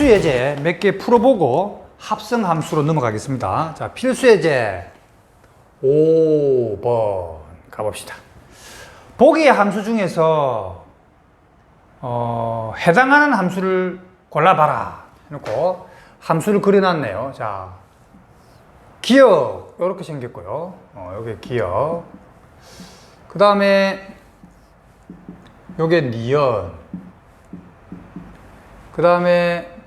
필수 예제 몇 개 풀어보고 합성 함수로 넘어가겠습니다. 자, 필수 예제 5번 가봅시다. 보기의 함수 중에서 어, 해당하는 함수를 골라봐라 해놓고 함수를 그려놨네요. 자, 기억 이렇게 생겼고요. 어, 여기 기억. 그 다음에 요게 니은. 그 다음에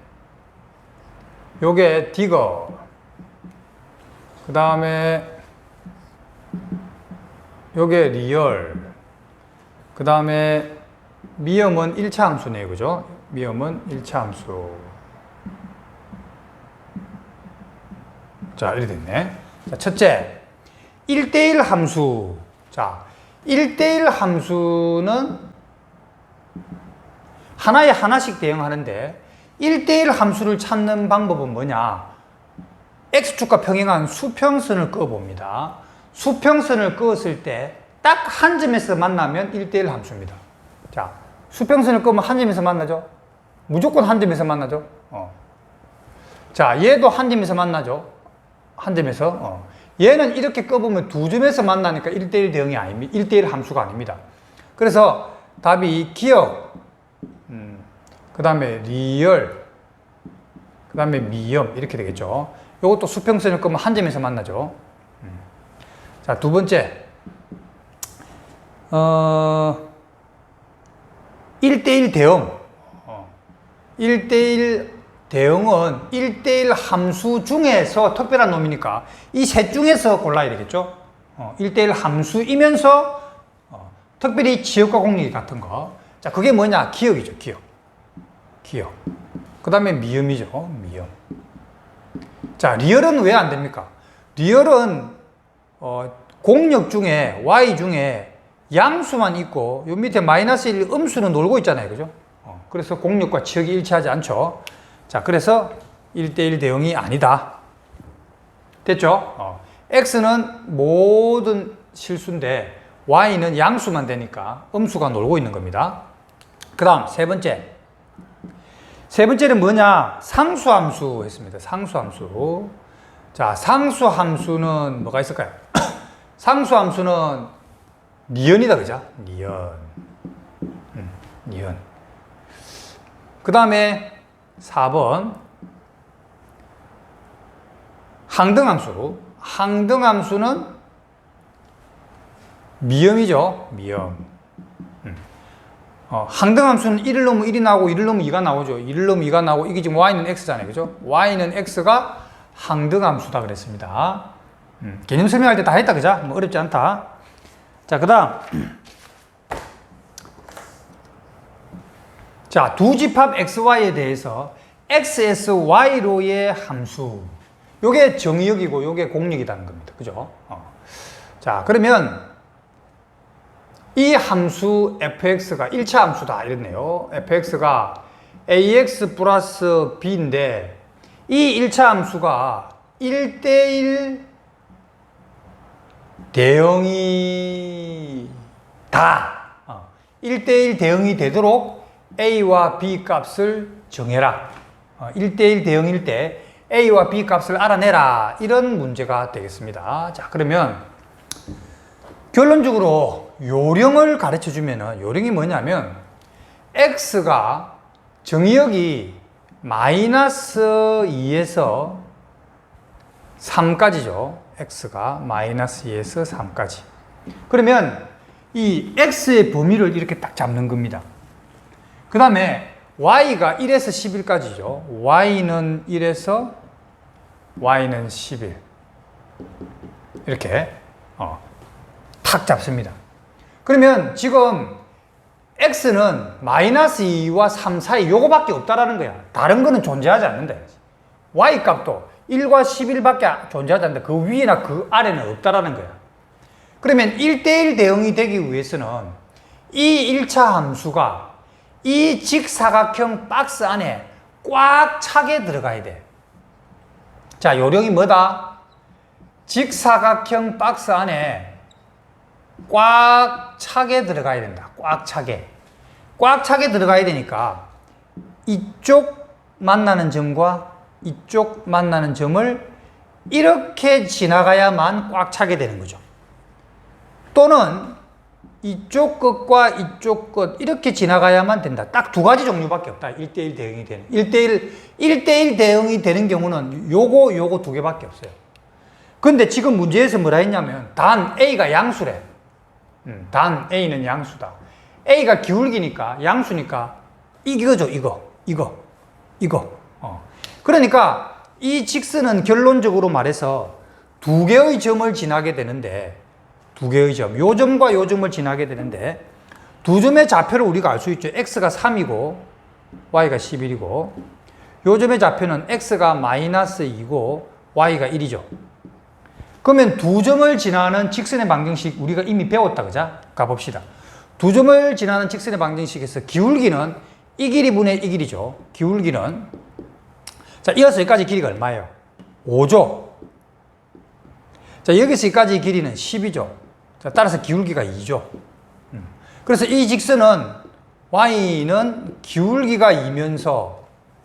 요게 디거. 그 다음에 요게 리얼. 그 다음에 미음은 1차 함수네요. 그죠? 미음은 1차 함수. 자, 이렇게 됐네. 자, 첫째. 1대1 함수. 자, 1대1 함수는 하나에 하나씩 대응하는데 1대1 함수를 찾는 방법은 뭐냐? x축과 평행한 수평선을 그어봅니다. 수평선을 그었을 때 딱 한 점에서 만나면 1대1 함수입니다. 자, 수평선을 그으면 한 점에서 만나죠? 무조건 한 점에서 만나죠? 어. 자, 얘도 한 점에서 만나죠? 한 점에서. 어. 얘는 이렇게 꺼보면 두 점에서 만나니까 1대1 대응이 아닙니다. 1대1 함수가 아닙니다. 그래서 답이 기억, 음, 그 다음에 리얼, 그 다음에 미음 이렇게 되겠죠. 이것도 수평선을 끄면 한 점에서 만나죠. 음. 자, 두 번째. 어, 1대1 대응. 어, 1대1 대응은 1대1 함수 중에서 특별한 놈이니까 이 셋 중에서 골라야 되겠죠. 어, 1대1 함수이면서 어, 특별히 지역과 공력이 같은 거. 자, 그게 뭐냐? 기억이죠, 기억. 기억. 그 다음에 미음이죠, 미음. 자, 리얼은 왜 안 됩니까? 리얼은 어, 공력 중에 y 중에 양수만 있고 요 밑에 마이너스 1 음수는 놀고 있잖아요. 그죠? 어, 그래서 공력과 지역이 일치하지 않죠. 자, 그래서 1대1 대응이 아니다. 됐죠? 어, x는 모든 실수인데 y는 양수만 되니까 음수가 놀고 있는 겁니다. 그 다음 세 번째. 세 번째는 뭐냐? 상수함수 했습니다. 상수함수. 자, 상수함수는 뭐가 있을까요? 상수함수는 니은이다, 그죠? 니은. 음, 니은. 그 다음에 4번. 항등함수. 항등함수는 미음이죠. 미음. 음. 어, 항등함수는 1을 넣으면 1이 나오고 1을 넣으면 2가 나오죠. 1을 넣으면 2가 나오고 이게 지금 y는 x잖아요. 그죠? y는 x가 항등함수다 그랬습니다. 음, 개념 설명할 때 다 했다. 그죠? 뭐 어렵지 않다. 자, 그 다음. 자, 두 집합 xy에 대해서 xsy로의 함수. 요게 정의역이고 요게 공역이라는 겁니다. 그죠? 어. 자, 그러면 이 함수 fx가 1차 함수다 이랬네요. fx가 ax 플러스 b인데 이 1차 함수가 1대1 대응이 다 어, 1대1 대응이 되도록 a와 b 값을 정해라. 어, 1대1 대응일 때 a와 b 값을 알아내라. 이런 문제가 되겠습니다. 자, 그러면 결론적으로 요령을 가르쳐 주면은 요령이 뭐냐면 x가 정의역이 마이너스 2에서 3까지죠. x가 마이너스 2에서 3까지. 그러면 이 x의 범위를 이렇게 딱 잡는 겁니다. 그 다음에 y가 1에서 11까지죠. y는 1에서 y는 11. 이렇게 어, 탁 잡습니다. 그러면 지금 x는 마이너스 2와 3 사이 요거밖에 없다라는 거야. 다른 거는 존재하지 않는다. y 값도 1과 11밖에 존재하지 않는다. 그 위나 그 아래는 없다라는 거야. 그러면 1대1 대응이 되기 위해서는 이 1차 함수가 이 직사각형 박스 안에 꽉 차게 들어가야 돼. 자, 요령이 뭐다? 직사각형 박스 안에 꽉 차게 들어가야 된다. 꽉 차게. 꽉 차게 들어가야 되니까 이쪽 만나는 점과 이쪽 만나는 점을 이렇게 지나가야만 꽉 차게 되는 거죠. 또는 이쪽 끝과 이쪽 끝 이렇게 지나가야만 된다. 딱 두 가지 종류밖에 없다. 1대1 대응이 되는. 1대1 1대1 대응이 되는 경우는 요거 요거 두 개밖에 없어요. 근데 지금 문제에서 뭐라 했냐면 단 A가 양수래. 음, 단 A는 양수다. A가 기울기니까 양수니까 이거죠, 이거. 이거. 이거. 어. 그러니까 이 직선은 결론적으로 말해서 두 개의 점을 지나게 되는데 두 개의 점, 요 점과 요 점을 지나게 되는데 두 점의 좌표를 우리가 알 수 있죠. x가 3이고 y가 11이고 요 점의 좌표는 x가 마이너스 2고 y가 1이죠. 그러면 두 점을 지나는 직선의 방정식 우리가 이미 배웠다 그자? 가봅시다. 두 점을 지나는 직선의 방정식에서 기울기는 이 길이 분의 이 길이죠. 기울기는 자 이어서 여기까지 길이가 얼마예요? 5죠. 자 여기서 여기까지 길이는 10이죠. 자 따라서 기울기가 2죠. 음. 그래서 이 직선은 y는 기울기가 2면서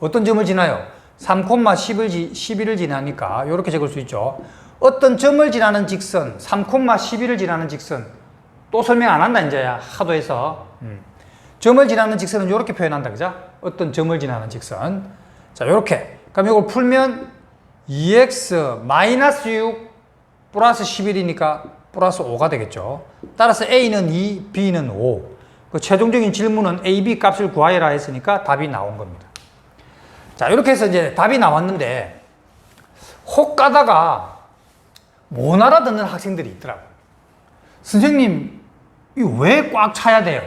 어떤 점을 지나요? 3,10을 11을 지나니까 이렇게 적을 수 있죠. 어떤 점을 지나는 직선, 3,11을 지나는 직선 또 설명 안 한다 이제야 하도 해서 음. 점을 지나는 직선은 이렇게 표현한다 그죠? 어떤 점을 지나는 직선 자 이렇게 그럼 이걸 풀면 2x 마이너스 6 플러스 11이니까 플러스 5가 되겠죠. 따라서 a는 2, b는 5. 그 최종적인 질문은 a, b 값을 구하여라 했으니까 답이 나온 겁니다. 자 이렇게 해서 이제 답이 나왔는데 혹 가다가 못 알아듣는 학생들이 있더라고요. 선생님, 이거 왜꽉 차야 돼요?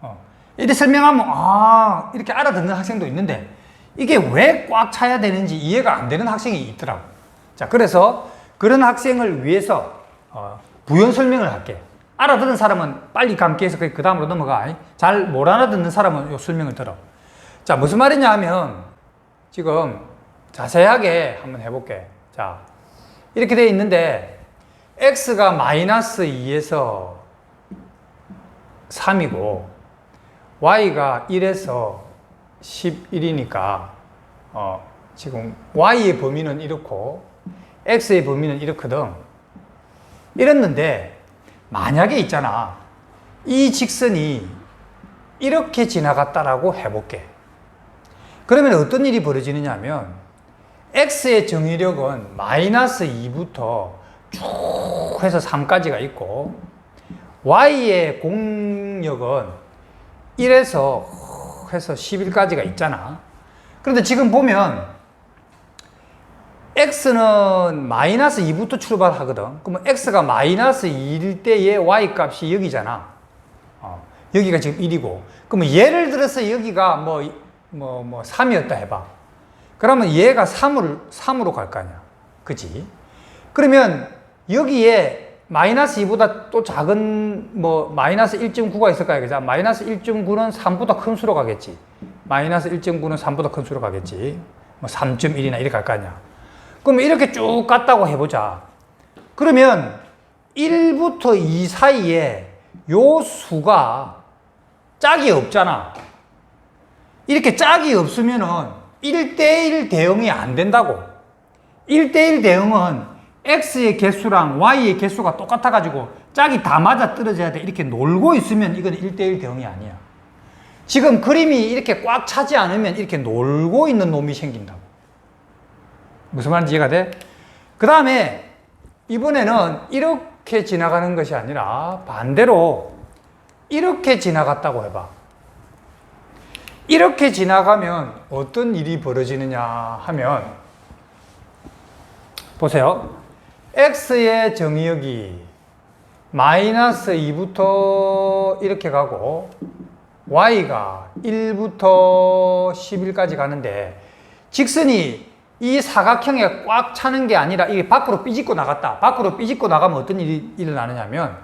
어. 이렇게 설명하면, 아, 이렇게 알아듣는 학생도 있는데, 이게 왜 꽉 차야 되는지 이해가 안 되는 학생이 있더라고요. 자, 그래서 그런 학생을 위해서, 어, 부연 설명을 할게요. 알아듣는 사람은 빨리 감기해서 그 다음으로 넘어가. 잘 못 알아듣는 사람은 요 설명을 들어. 자, 무슨 말이냐 하면, 지금 자세하게 한번 해볼게. 자, 이렇게 돼 있는데 x가 마이너스 2에서 3이고 y가 1에서 11이니까 어, 지금 y의 범위는 이렇고 x의 범위는 이렇거든. 이랬는데 만약에 있잖아. 이 직선이 이렇게 지나갔다라고 해볼게. 그러면 어떤 일이 벌어지느냐 하면 x의 정의력은 마이너스 2부터 쭉 해서 3까지가 있고 y의 공력은 1에서 해서 11까지가 있잖아. 그런데 지금 보면 x는 마이너스 2부터 출발하거든. 그러면 x가 마이너스 2일 때의 y 값이 여기잖아. 어, 여기가 지금 1이고. 그러면 예를 들어서 여기가 뭐, 뭐, 뭐 3이었다 해봐. 그러면 얘가 3을, 3으로 갈 거 아니야. 그지? 그러면 여기에 마이너스 2보다 또 작은 뭐 마이너스 1.9가 있을 거야. 마이너스 1.9는 3보다 큰 수로 가겠지. 마이너스 1.9는 3보다 큰 수로 가겠지. 뭐 3.1이나 이렇게 갈 거 아니야. 그럼 이렇게 쭉 갔다고 해보자. 그러면 1부터 2 사이에 요 수가 짝이 없잖아. 이렇게 짝이 없으면은 1대1 대응이 안 된다고. 1대1 대응은 x의 개수랑 y의 개수가 똑같아가지고 짝이 다 맞아 떨어져야 돼. 이렇게 놀고 있으면 이건 1대1 대응이 아니야. 지금 그림이 이렇게 꽉 차지 않으면 이렇게 놀고 있는 놈이 생긴다고. 무슨 말인지 이해가 돼? 그 다음에 이번에는 이렇게 지나가는 것이 아니라 반대로 이렇게 지나갔다고 해봐. 이렇게 지나가면 어떤 일이 벌어지느냐 하면 보세요. x의 정의역이 마이너스 2부터 이렇게 가고 y가 1부터 11까지 가는데 직선이 이 사각형에 꽉 차는 게 아니라 이게 밖으로 삐집고 나갔다. 밖으로 삐집고 나가면 어떤 일이 일어나느냐면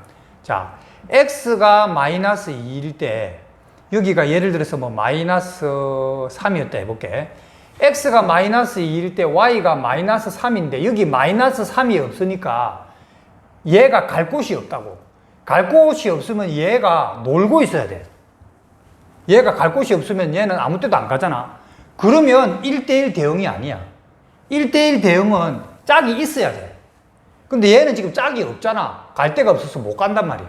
자 x가 마이너스 2일 때 여기가 예를 들어서 뭐 마이너스 3이었다 해볼게. x가 마이너스 2일 때 y가 마이너스 3인데 여기 마이너스 3이 없으니까 얘가 갈 곳이 없다고. 갈 곳이 없으면 얘가 놀고 있어야 돼. 얘가 갈 곳이 없으면 얘는 아무 때도 안 가잖아. 그러면 1대1 대응이 아니야. 1대1 대응은 짝이 있어야 돼. 근데 얘는 지금 짝이 없잖아. 갈 데가 없어서 못 간단 말이야.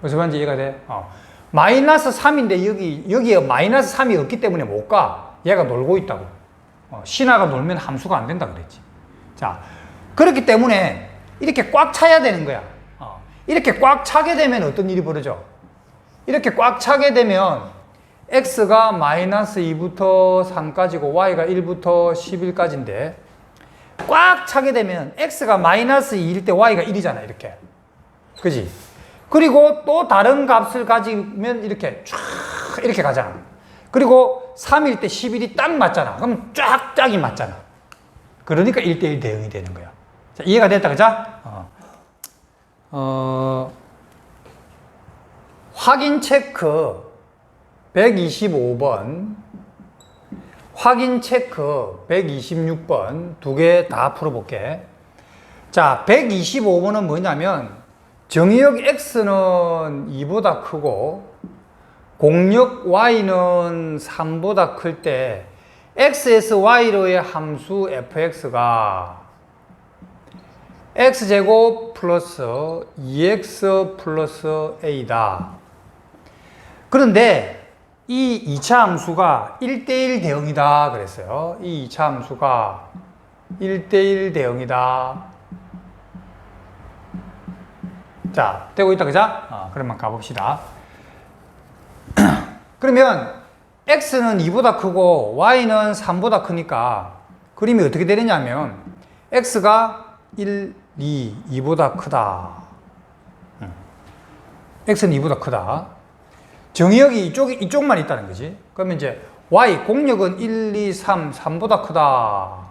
무슨 말인지 이해가 돼? 어. 마이너스 3인데 여기, 여기에 마이너스 3이 없기 때문에 못 가. 얘가 놀고 있다고. 어, 신화가 놀면 함수가 안 된다 그랬지. 자, 그렇기 때문에 이렇게 꽉 차야 되는 거야. 어, 이렇게 꽉 차게 되면 어떤 일이 벌어져? 이렇게 꽉 차게 되면 x가 마이너스 2부터 3까지고 y가 1부터 11까지인데 꽉 차게 되면 x가 마이너스 2일 때 y가 1이잖아 이렇게 그지? 그리고 또 다른 값을 가지면 이렇게 쫙 이렇게 가잖아 그리고 3일 때 11이 딱 맞잖아 그럼 쫙 짝이 맞잖아 그러니까 1대1 대응이 되는 거야 자, 이해가 됐다 그죠? 어. 어, 확인 체크 125번, 확인 체크 126번 두 개 다 풀어볼게. 자, 125번은 뭐냐면 정의역 x는 2보다 크고 공역 y는 3보다 클 때 xsy로의 함수 fx가 x제곱 플러스 2x 플러스 a다. 그런데 이 2차 함수가 1대1 대응이다 그랬어요. 이 2차 함수가 1대1 대응이다. 자, 되고 있다, 그죠? 어, 그러면 가봅시다. 그러면 x는 2보다 크고 y는 3보다 크니까 그림이 어떻게 되느냐면 x가 1, 2, 2보다 크다. 음. x는 2보다 크다. 정의역이 이쪽, 이쪽만 있다는 거지. 그러면 이제 y 공역은 1, 2, 3, 3보다 크다.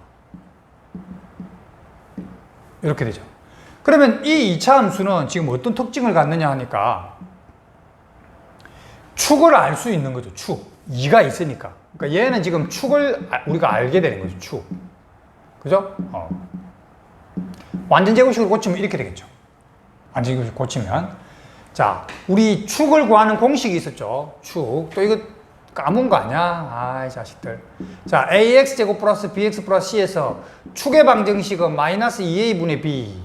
이렇게 되죠. 그러면 이 2차 함수는 지금 어떤 특징을 갖느냐 하니까 축을 알 수 있는 거죠. 축. 2가 있으니까. 그러니까 얘는 지금 축을 아- 우리가 알게 되는 거죠. 축. 그죠? 어. 완전 제곱식으로 고치면 이렇게 되겠죠. 완전 제곱식 고치면. 자, 우리 축을 구하는 공식이 있었죠. 축. 또 이거 까먹은 거 아니야? 아 이, 자식들. 자, ax 제곱 플러스 bx 플러스 c에서 축의 방정식은 마이너스 2a분의 b.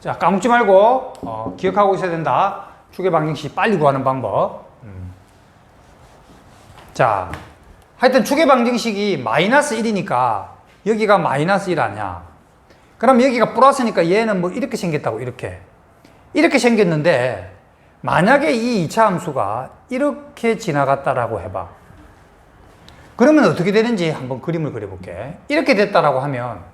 자, 까먹지 말고, 어, 기억하고 있어야 된다. 축의 방정식 빨리 구하는 방법. 음. 자, 하여튼 축의 방정식이 마이너스 1이니까 여기가 마이너스 1 아니야. 그럼 여기가 플러스니까 얘는 뭐 이렇게 생겼다고, 이렇게. 이렇게 생겼는데, 만약에 이 2차 함수가 이렇게 지나갔다라고 해봐. 그러면 어떻게 되는지 한번 그림을 그려볼게. 이렇게 됐다라고 하면,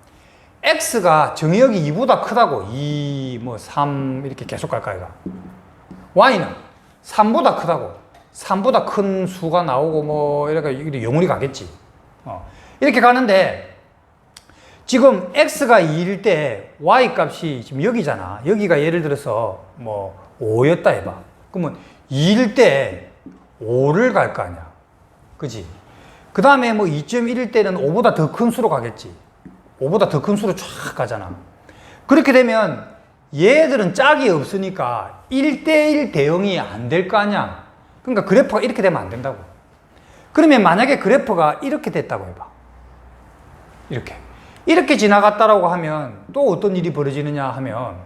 x가 정의역이 2보다 크다고, 2, 뭐, 3, 이렇게 계속 갈까, 이가. y는 3보다 크다고, 3보다 큰 수가 나오고, 뭐, 이렇게 영원히 가겠지. 어. 이렇게 가는데, 지금 x가 2일 때 y 값이 지금 여기잖아. 여기가 예를 들어서 뭐 5였다 해봐. 그러면 2일 때 5를 갈 거 아니야. 그지? 그 다음에 뭐 2.1일 때는 5보다 더 큰 수로 가겠지. 5보다 더 큰 수로 쫙 가잖아. 그렇게 되면 얘들은 짝이 없으니까 1대1 대응이 안 될 거 아니야. 그러니까 그래프가 이렇게 되면 안 된다고. 그러면 만약에 그래프가 이렇게 됐다고 해봐. 이렇게. 이렇게 지나갔다라고 하면 또 어떤 일이 벌어지느냐 하면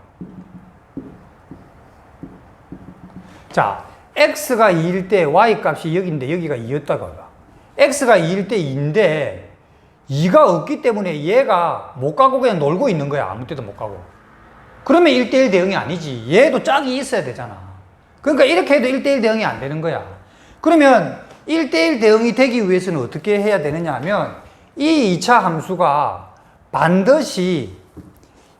자, x가 2일 때 y 값이 여기인데 여기가 2였다고 해봐. x가 2일 때 2인데 2가 없기 때문에 얘가 못 가고 그냥 놀고 있는 거야. 아무 때도 못 가고. 그러면 1대1 대응이 아니지. 얘도 짝이 있어야 되잖아. 그러니까 이렇게 해도 1대1 대응이 안 되는 거야. 그러면 1대1 대응이 되기 위해서는 어떻게 해야 되느냐 하면 이 2차 함수가 반드시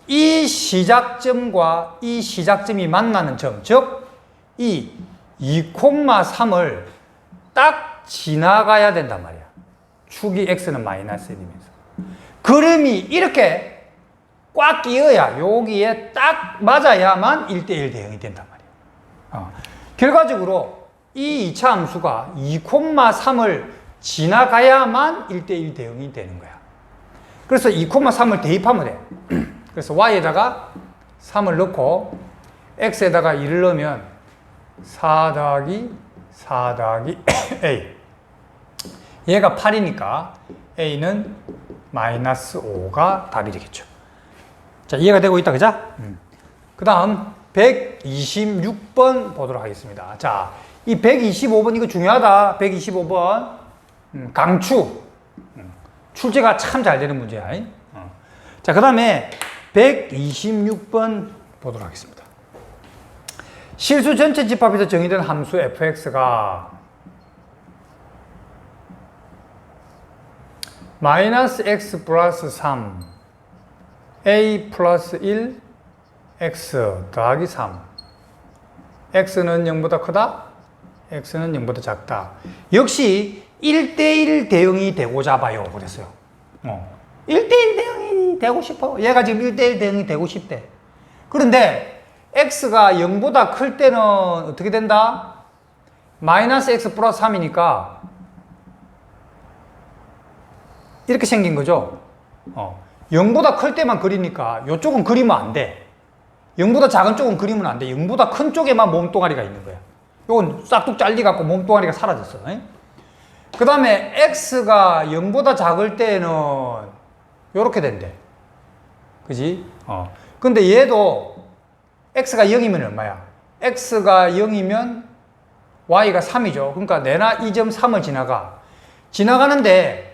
이 시작점과 이 시작점이 만나는 점, 즉, 이 2,3을 딱 지나가야 된단 말이야. 축이 x는 마이너스 1이면서. 그림이 이렇게 꽉 끼어야 여기에 딱 맞아야만 1대1 대응이 된단 말이야. 어. 결과적으로 이 2차 함수가 2,3을 지나가야만 1대1 대응이 되는 거야. 그래서 2,3을 대입하면 돼. 그래서 y에다가 3을 넣고 x에다가 1을 넣으면 4 더하기 4 더하기 a 얘가 8이니까 a는 마이너스 5가 답이 되겠죠. 자, 이해가 되고 있다, 그죠? 그 다음 126번 보도록 하겠습니다. 자, 이 125번 이거 중요하다. 125번 음, 강추. 음, 출제가 참 잘 되는 문제야. 잉? 어. 자, 그 다음에 126번 보도록 하겠습니다. 실수 전체 집합에서 정의된 함수 fx가 마이너스 x 플러스 3 a 플러스 1 x 더하기 3 x는 0보다 크다? X는 0보다 작다. 역시 1대1 대응이 되고자 봐요. 그랬어요. 어. 1대1 대응이 되고 싶어. 얘가 지금 1대1 대응이 되고 싶대. 그런데 x가 0보다 클 때는 어떻게 된다? 마이너스 x 플러스 3이니까 이렇게 생긴 거죠. 어. 0보다 클 때만 그리니까 이쪽은 그리면 안 돼. 0보다 작은 쪽은 그리면 안 돼. 0보다 큰 쪽에만 몸뚱아리가 있는 거야. 이건 싹둑 잘리갖고 몸뚱아리가 사라졌어. 그 다음에 x가 0보다 작을 때는 이렇게 된대. 그지? 어. 근데 얘도 x가 0이면 얼마야? x가 0이면 y가 3이죠. 그러니까 내나 2.3을 지나가. 지나가는데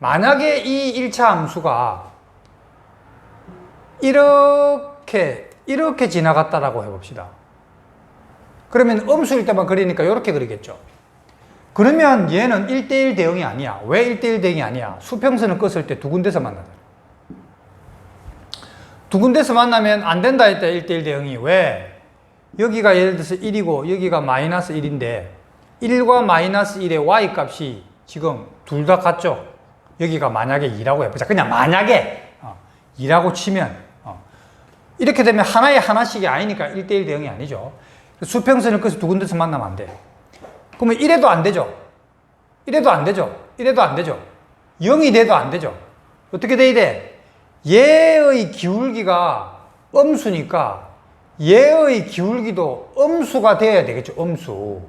만약에 이 1차 함수가 이렇게 이렇게 지나갔다라고 해봅시다. 그러면 음수일 때만 그리니까 이렇게 그리겠죠. 그러면 얘는 1대1 대응이 아니야. 왜 1대1 대응이 아니야? 수평선을 껐을 때 두 군데서 만나잖아. 두 군데서 만나면 안 된다 했대 1대1 대응이. 왜? 여기가 예를 들어서 1이고 여기가 마이너스 1인데 1과 마이너스 1의 y 값이 지금 둘 다 같죠? 여기가 만약에 2라고 해보자. 그냥 만약에 어, 2라고 치면 어, 이렇게 되면 하나에 하나씩이 아니니까 1대1 대응이 아니죠. 수평선을 끄서 두 군데서 만나면 안 돼. 그러면 1에도 안 되죠. 1에도 안 되죠. 1에도 안 되죠. 0이 돼도 안 되죠. 어떻게 돼야 돼? 얘의 기울기가 음수니까 얘의 기울기도 음수가 돼야 되겠죠. 음수.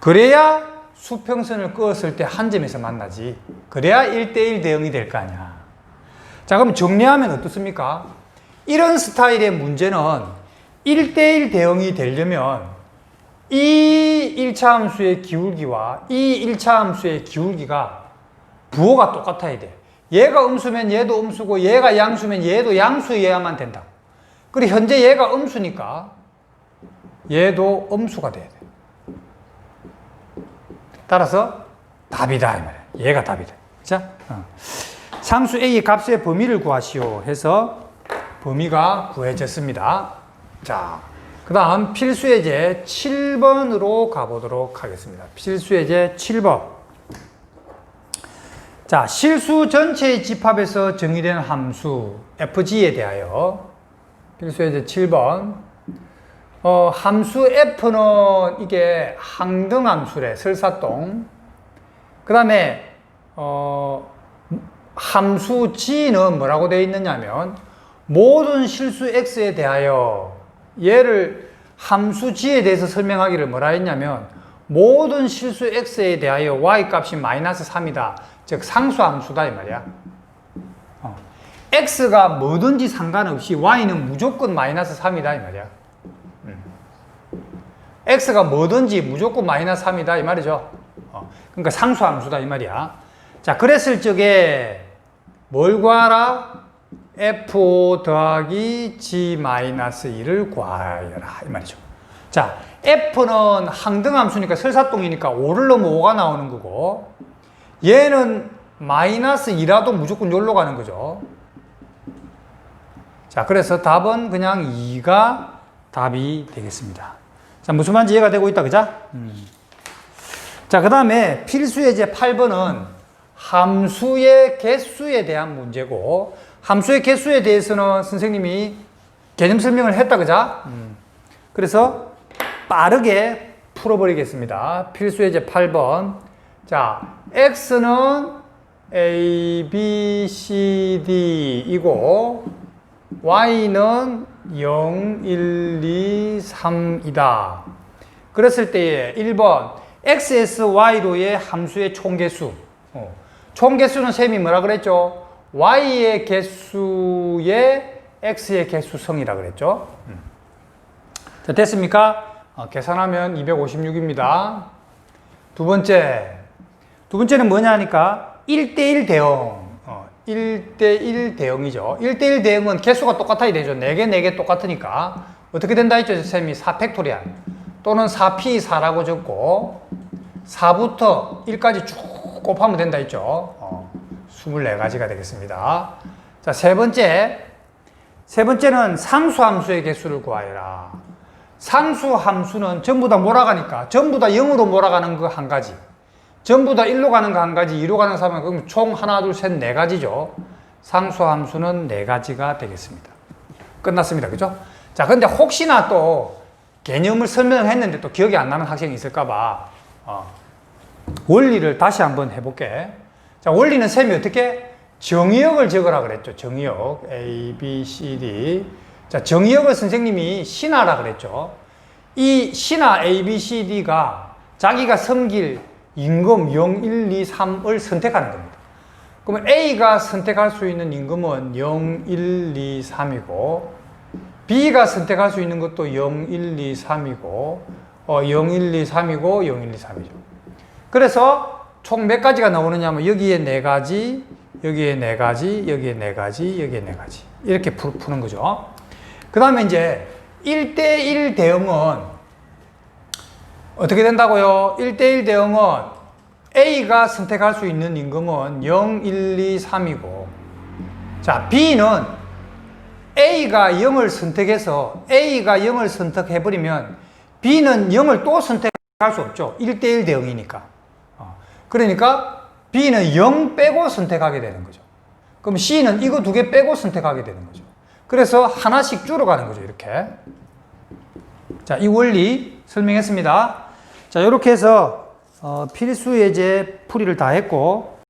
그래야 수평선을 그었을 때 한 점에서 만나지. 그래야 1대1 대응이 될 거 아니야. 자, 그럼 정리하면 어떻습니까? 이런 스타일의 문제는 1대1 대응이 되려면 이 1차 함수의 기울기와 이 1차 함수의 기울기가 부호가 똑같아야 돼. 얘가 음수면 얘도 음수고 얘가 양수면 얘도 양수여야만 된다. 그리고 현재 얘가 음수니까 얘도 음수가 돼야 돼. 따라서 답이다. 얘가 답이다. 자, 어. 상수 A의 값의 범위를 구하시오 해서 범위가 구해졌습니다. 자, 그 다음 필수예제 7번으로 가보도록 하겠습니다. 필수예제 7번. 자, 실수 전체의 집합에서 정의된 함수 fg에 대하여 필수예제 7번. 어, 함수 f는 이게 항등함수래, 설사동. 그 다음에, 어, 함수 g는 뭐라고 되어 있느냐면, 모든 실수 x에 대하여 얘를 함수 g에 대해서 설명하기를 뭐라 했냐면, 모든 실수 x에 대하여 y 값이 마이너스 3이다. 즉, 상수함수다, 이 말이야. 어. x가 뭐든지 상관없이 y는 무조건 마이너스 3이다, 이 말이야. X가 뭐든지 무조건 마이너스 3이다 이 말이죠. 어, 그러니까 상수 함수다 이 말이야. 자, 그랬을 적에 뭘 구하라? f 더하기 g 마이너스 2를 구하여라 이 말이죠. 자, f는 항등 함수니까 설사동이니까 5를 넣으면 5가 나오는 거고 얘는 마이너스 2라도 무조건 여기로 가는 거죠. 자, 그래서 답은 그냥 2가 답이 되겠습니다. 자, 무슨 말인지 이해가 되고 있다, 그자? 음. 자, 그 다음에 필수예제 8번은 함수의 개수에 대한 문제고, 함수의 개수에 대해서는 선생님이 개념 설명을 했다, 그자? 음. 그래서 빠르게 풀어버리겠습니다. 필수예제 8번. 자, x는 a, b, c, d 이고, y는 0, 1, 2, 3이다. 그랬을 때에 1번 XSY로의 함수의 총개수. 어. 총개수는 셈이 뭐라 그랬죠? Y의 개수의 X의 개수성이라 그랬죠? 음. 자, 됐습니까? 어, 계산하면 256입니다. 두 번째. 두 번째는 뭐냐 하니까 1대1 대응. 어, 1대1 대응이죠. 1대1 대응은 개수가 똑같아야 되죠. 4개, 4개 똑같으니까. 어떻게 된다 했죠? 쌤이 4팩토리알. 또는 4P4라고 적고 4부터 1까지 쭉 곱하면 된다 했죠. 어, 24가지가 되겠습니다. 자, 세 번째. 세 번째는 상수함수의 개수를 구하여라. 상수함수는 전부 다 몰아가니까 전부 다 0으로 몰아가는 거한 가지. 전부 다 1로 가는 거 한 가지, 2로 가는 거 3가 그럼 총 하나, 둘, 셋, 네 가지죠. 상수 함수는 네 가지가 되겠습니다. 끝났습니다. 그죠? 자, 근데 혹시나 또 개념을 설명을 했는데 또 기억이 안 나는 학생이 있을까봐 어, 원리를 다시 한번 해볼게. 자, 원리는 쌤이 어떻게 정의역을 적으라 그랬죠. 정의역 A, B, C, D. 자, 정의역을 선생님이 신하라 그랬죠. 이 신하 A, B, C, D가 자기가 섬길 임금 0, 1, 2, 3을 선택하는 겁니다. 그러면 A가 선택할 수 있는 임금은 0, 1, 2, 3이고 B가 선택할 수 있는 것도 0, 1, 2, 3이고 어, 0, 1, 2, 3이고 0, 1, 2, 3이죠. 그래서 총 몇 가지가 나오느냐 하면 여기에 네 가지, 여기에 네 가지, 여기에 네 가지, 여기에 네 가지. 이렇게 푸, 푸는 거죠. 그 다음에 이제 1대1 대응은 어떻게 된다고요? 1대1 대응은 A가 선택할 수 있는 임금은 0, 1, 2, 3이고 자, B는 A가 0을 선택해서 A가 0을 선택해버리면 B는 0을 또 선택할 수 없죠. 1대1 대응이니까. 어, 그러니까 B는 0 빼고 선택하게 되는 거죠. 그럼 C는 이거 두 개 빼고 선택하게 되는 거죠. 그래서 하나씩 줄어가는 거죠. 이렇게. 자, 이 원리 설명했습니다. 자, 이렇게 해서 어, 필수 예제 풀이를 다 했고